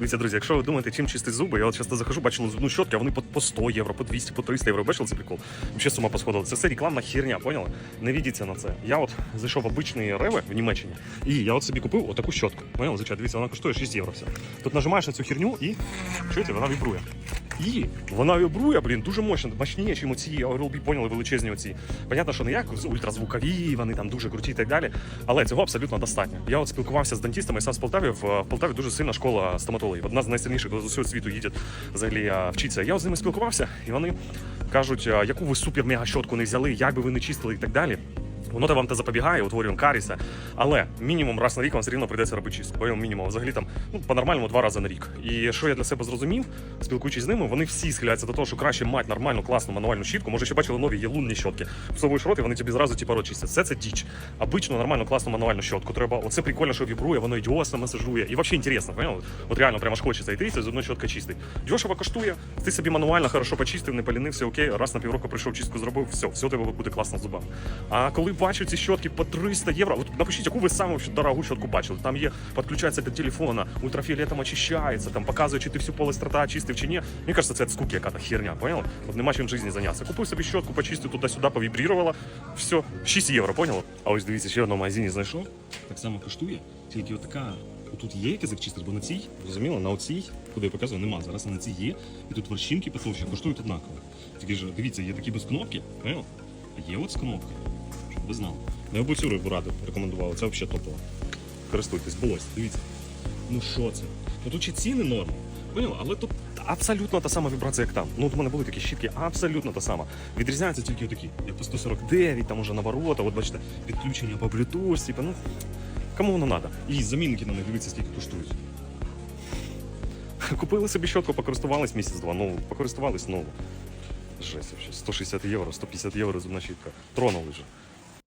Дивіться, друзі, якщо ви думаєте, чим чистити зуби, я от часто захожу, бачу зубну щотку, а вони по, по 100 євро, по 200, по 300 євро. Бачили цей прикол? Взагалі з ума посходили. Це все рекламна херня, поняли? Не ведіться на це. Я от зайшов в обичний реве в Німеччині, і я от собі купив отаку щотку. Поняли? Звичайно, дивіться, вона коштує 6 євро все. Тут нажимаєш на цю херню і чуєте, вона вібрує. І вона вібрує, блін, дуже мощно, мощніше, ніж оці Oral-B, поняли, величезні оці. Понятно, що не як ультразвукові, вони там дуже круті і так далі. Але цього абсолютно достатньо. Я от спілкувався з дантістами, я сам з Полтаві. В Полтаві дуже сильна школа стоматологів. Одна з найсильніших з усього світу їде взагалі вчиться. Я з ними спілкувався, і вони кажуть, яку ви супер мега щотку не взяли, як би ви не чистили і так далі. Воно то вам те запобігає утворюванням каріса, але мінімум раз на рік вам все рівно прийдеться робити чистку. Бо мінімум взагалі там ну по-нормальному два рази на рік. І що я для себе зрозумів, спілкуючись з ними, вони всі схиляються до того, що краще мати нормальну, класну мануальну щітку. Може, ще бачили нові є лунні щотки. Всовуєш рот, і вони тобі зразу типу, рот чистять. Все це діч. Обичну нормальну класну мануальну щотку треба. Оце прикольно, що вібрує, воно ідіосно масажує. І взагалі інтересно, понял? От реально прямо ж хочеться йти, це зубна щотка чистить. Дешево коштує. Ти собі мануально хорошо почистив, не полінився, окей, раз на півроку прийшов, чистку зробив, все, все тебе буде класно з зубами. А коли бачу ці щотки по 300 євро, от напишіть, яку ви саму дорогу щотку бачили. Там є, підключається до телефона, ультрафіолетом очищається, там показує, чи ти всю полость рота чистив чи ні. Мені кажется, це скуки яка-то херня, поняли? От нема чим в житті зайнятися. Купив собі щотку, почистив туди-сюди, повібрірувала. Все, 6 євро, поняли? А ось дивіться, ще в одному магазині знайшов. Так само коштує, тільки отака. Тут є язик чистити, бо на цій, зрозуміло, на оцій, куди я показую, нема. Зараз на цій є. І тут вершинки потовщі, коштують однаково. Тільки ж, дивіться, є такі без кнопки, понял? А є от з кнопкою. Щоб ви знали. Ну, я б цю раду рекомендував, це взагалі топово. Користуйтесь, булось, дивіться. Ну що це? Ну тут ще ціни норм. Поняла? Але тут абсолютно та сама вібрація, як там. Ну, от у мене були такі щітки, абсолютно та сама. Відрізняються тільки такі, як по 149, там уже наоборот, а от бачите, підключення по Bluetooth, типу, ну, кому воно треба? І замінники на них, дивіться, скільки коштують. Купили собі щотку, покористувались місяць-два, ну, покористувались, ну, жесть вообще, 160 євро, 150 євро зубна щітка. Тронули вже.